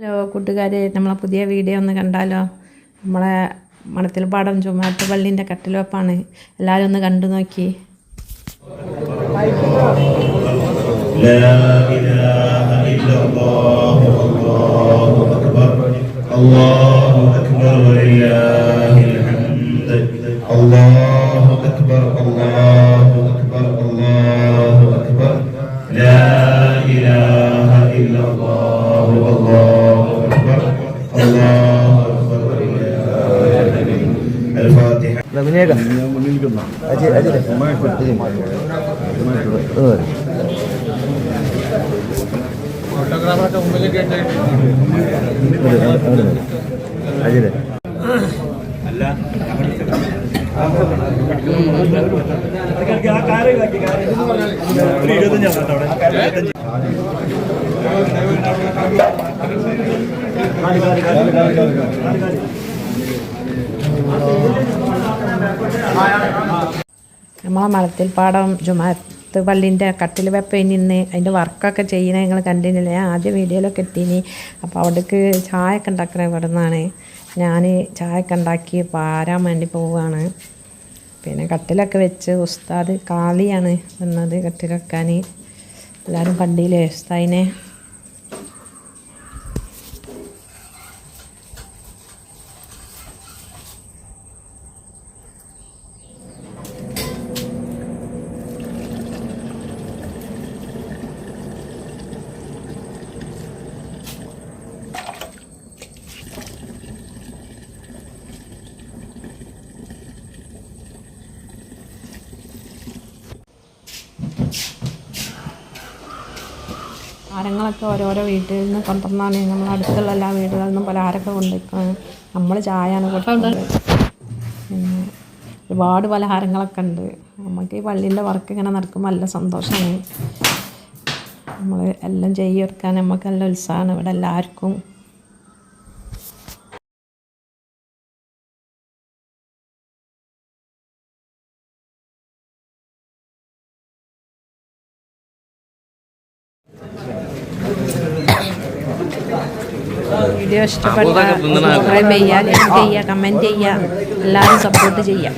Hello കൂട്ടുകാരെ നമ്മളെ പുതിയ വീഡിയോ ഒന്ന് കണ്ടാലോ? നമ്മളെ മണത്തിൽപ്പാടം ചുമാറ്റ പള്ളീന്റെ കട്ടിലൊപ്പാണ് എല്ലാവരും ഒന്ന് കണ്ടു നോക്കി. അള്ളാഹു അക്ബർ അക്ബർ അക്ബർ ലാ ഇലാഹ ഇല്ലല്ലാഹ് നിൽക്കാം അജയ് അജയ്. അജയ് അല്ല ഇരുപത്തഞ്ചാണ് അവിടെ നമ്മളെ മലത്തിൽ പാടം ജുമാത്ത് പള്ളിന്റെ കട്ടിൽ വെപ്പ നിന്ന് അതിന്റെ വർക്കൊക്കെ ചെയ്യണ ഞങ്ങൾ കണ്ടിരുന്നില്ല. ഞാൻ ആദ്യ വീഡിയോയിലൊക്കെ എത്തിനി. അപ്പോൾ അവിടേക്ക് ചായ ഒക്കെ ഉണ്ടാക്കണ ഇവിടെ നിന്നാണ് ഞാൻ ചായ ഒക്കെ ഉണ്ടാക്കി പാരാൻ വേണ്ടി പോവുകയാണ് പിന്നെ കട്ടിലൊക്കെ വെച്ച് ഉസ്താദ് കാളിയാണ് വന്നത് കട്ടിൽ വെക്കാൻ. എല്ലാവരും കണ്ടില്ലേ ഉസ്താദിനെ? പലഹാരങ്ങളൊക്കെ ഓരോരോ വീട്ടിൽ നിന്ന് കൊണ്ടുവന്നാണ്. നമ്മൾ അടുത്തുള്ള എല്ലാ വീടുകളിൽ നിന്നും പലഹാരമൊക്കെ കൊണ്ടുവയ്ക്കുന്നത് നമ്മൾ ചായയാണ് കൊടുക്കുന്നത്. പിന്നെ ഒരുപാട് പലഹാരങ്ങളൊക്കെ ഉണ്ട്. നമുക്ക് ഈ പള്ളീന്റെ വർക്ക് ഇങ്ങനെ നടക്കുമ്പോൾ നല്ല സന്തോഷമാണ്. നമ്മൾ എല്ലാം ചെയ്യൊരുക്കാൻ നല്ല ഉത്സാഹമാണ്. ഇവിടെ എല്ലാവർക്കും വീഡിയോ ഇഷ്ടപ്പെട്ട സബ്സ്ക്രൈബ് ചെയ്യുക ലൈക്ക് ചെയ്യുക കമന്റ് ചെയ്യുക എല്ലാവരും സപ്പോർട്ട് ചെയ്യാം.